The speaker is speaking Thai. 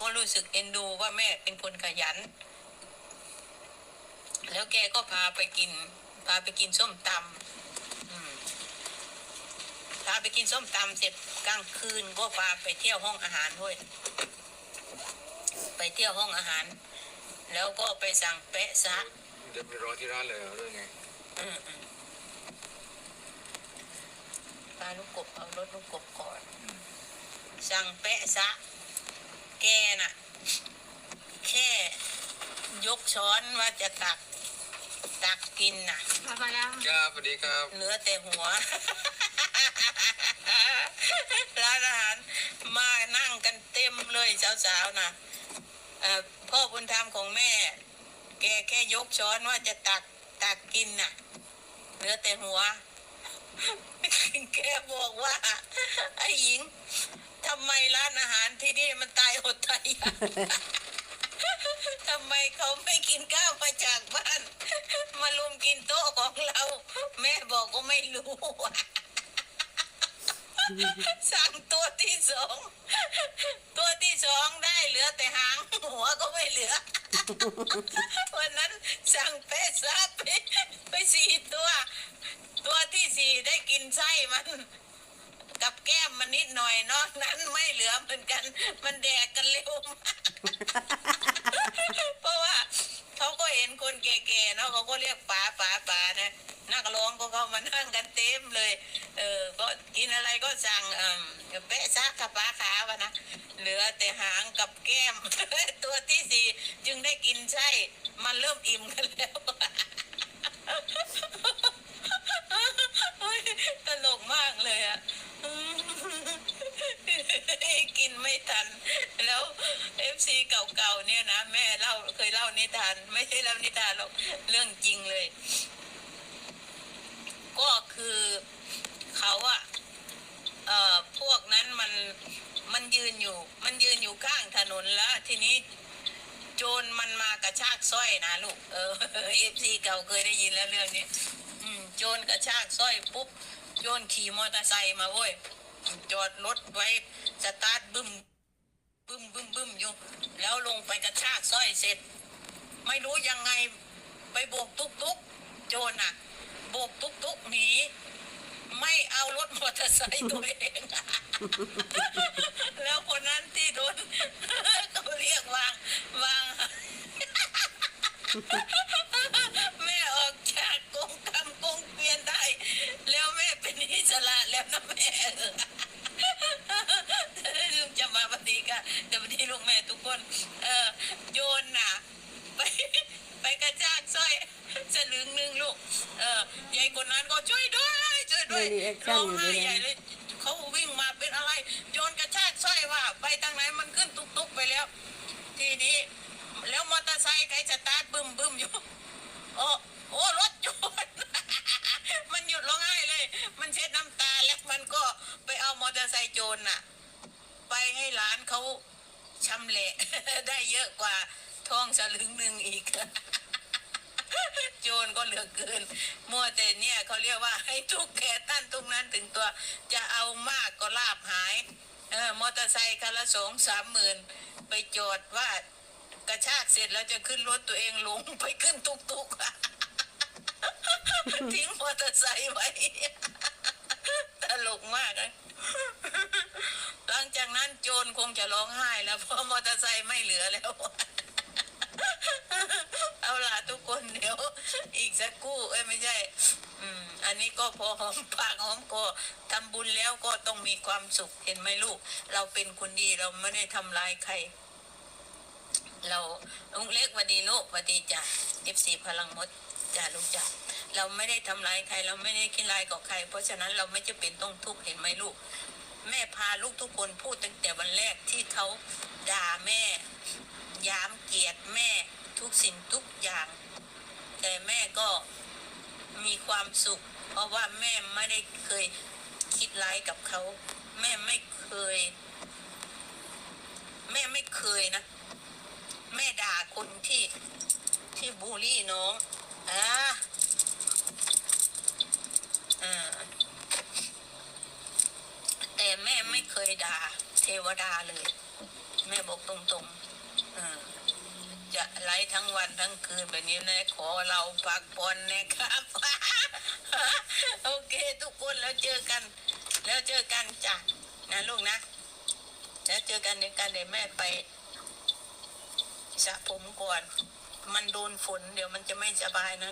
ก็รู้สึกเอ็นดูว่าแม่เป็นคนขยัน แล้วแกก็พาไปกิน พาไปกินส้มตำอืมพาไปกินส้มตำเสร็จกลางคืนก็พาไปเที่ยวห้องอาหารด้วย ไปเที่ยวห้องอาหาร แล้วก็ไปสั่งเป๊ะซะเดินไปรอที่ร้านเลยเหรอหรือไงอืมอืมปลาลูกกบเอารถลูกกบก่อน สั่งเป๊ะซะแกน่ะ แค่ยกช้อนว่าจะตัก ตักกินน่ะมาไปแล้วครับสวัสดีครับ เหลือแต่หัว ร้านอาหารมานั่งกันเต็มเลยสาวๆนะเอ่อพ่อบุญธรรมของแม่ แกแค่ยกช้อนว่าจะตักตักกินน่ะ เหลือแต่หัว แกบอกว่า ไอ้หญิงทำไมร้านอาหารที่นี่มันตายอดตายอยาก ทำไมเขาไม่กินข้าวมาจากบ้าน มาลุมกินโต๊ะของเรา แม่บอกก็ไม่รู้สั่งตัวที่สองตัวที่สองได้เหลือแต่หางหัวก็ไม่เหลือ วันนั้นสั่งเปะซาไปไปสี่ตัว ตัวที่สี่ได้กินไส้มัน กับแก้มมันนิดหน่อยนอกนั้นไม่เหลือเหมือนกัน มันแดกกันเร็วมากเพราะว่าเขาก็เห็นคนแก่ๆเนาะเขาก็เรียกป๋าป๋าป๋านะนักร้องก็เข้ามานั่งกันเต็มเลย เออ ก็กินอะไรก็สั่งเออเป๊ะซักกับป๋าขาวะนะ เหลือแต่หางกับแก้ม ตัวที่สี่จึงได้กินไส้มันเริ่มอิ่มกันแล้ว ฟซีเก่าๆเนี่ยนะแม่เล่าเคยเล่านิทาน ไม่ใช่เล่านิทานหรอกเรื่องจริงเลย ก็คือเขาอะเอ่อพวกนั้นมันมันยืนอยู่ มันยืนอยู่ข้างถนนแล้ว ทีนี้โจรมันมากระชากสร้อยนะลูกเออเอฟซีเก่าเคยได้ยินแล้วเรื่องนี้อืมโจรกระชากสร้อยปุ๊บโจรขี่มอเตอร์ไซค์มาเว้ยจอดรถไว้สตาร์ทบึ้ม บึ้มบึ้มบึ้มอยู่แล้วลงไปกระชากสร้อยเสร็จ ไม่รู้ยังไงไปโบกตุกตุกโจรอะโบกตุกตุกหนีไม่เอารถมอเตอร์ไซค์ตัวเองแล้วคนนั้นที่โดนเขาเรียกวางวาง แม่ออกจากกงกรรมกงเกวียนได้ แล้วแม่เป็นอิสระแล้วนะแม่เออลูกจะมาปฏิกันจะปฏิลูกแม่ทุกคน เออโยนน่ะ ไปไปกระชากสร้อยสลึงหนึ่งลูก เออยายคนนั้นก็ช่วย มีแอคชั่ร้นองอยู่ไห้ด้วยนะเลยเขาวิ่งมาเป็นอะไรโยนกระชากสร้อยว่า ไปทางไหนมันขึ้นตุกตุกๆไปแล้ว ทีนี้ แล้วมอเตอร์ไซค์ใครสตาร์ทบึ้มบึ้มอยู่โอ้โอ้รถโจรมันหยุดร้องไห้เลย มันเช็ดน้ำตาแล้วมันก็ไปเอามอเตอร์ไซค์โจรน่ะ ไปให้ร้านเขาชำแหละได้เยอะกว่าทองสลึงหนึ่งอีก โจรก็เหลือเกิน มัวแต่เนี่ยเขาเรียกว่าให้ทุกแก่ตั้นทุกนั้นถึงตัว จะเอามากก็ลาบหาย เออมอเตอร์ไซค์คันละสองสามหมื่นไปจอดว่ากระชากเสร็จแล้วจะขึ้นรถตัวเองลงไปขึ้นตุกตุกๆทิ้งมอเตอร์ไซค์ไว้ตลกมากเลยหลังจากนั้นโจรคงจะร้องไห้แล้วเพราะมอเตอร์ไซค์ไม่เหลือแล้ว เอาล่ะทุกคนเดี๋ ยวอีกสักครู่เอ้ยไม่ใช่ อืม อันนี้ก็พอหอมปากหอมคอทำบุญแล้วก็ต้องมีความสุขเห็นไหมลูก เราเป็นคนดีเราไม่ได้ทำร้ายใคร เราลุงเล็กวัดดีลูกวัดดีจ้ะเอฟซีพลังมดจ้ะลูกจ้ะเราไม่ได้ทำร้ายใคร เราไม่ได้คิดร้ายกับใคร เพราะฉะนั้นเราไม่จะเป็นต้องทุกข์เห็นไหมลูก แม่พาลูกทุกคนพูดตั้งแต่วันแรกที่เขาด่าแม่ยามเกลียดแม่ทุกสิ่งทุกอย่าง แต่แม่ก็มีความสุข เพราะว่าแม่ไม่ได้เคยคิดร้ายกับเขา แม่ไม่เคย แม่ไม่เคยนะ แม่ด่าคนที่ที่บูลลี่น้องอ่าอ่าแต่แม่ไม่เคยด่าเทวดาเลย แม่บอกตรงๆ ทั้งวันทั้งคืนแบบนี้นะขอเราพักผ่อนนะครับ โอเค ทุกคนแล้วเจอกัน แล้วเจอกันจ้ะนะลูกนะ แล้วเจอกันในการเดี๋ยวแม่ไปสระผมก่อน มันโดนฝนเดี๋ยวมันจะไม่สบายนะ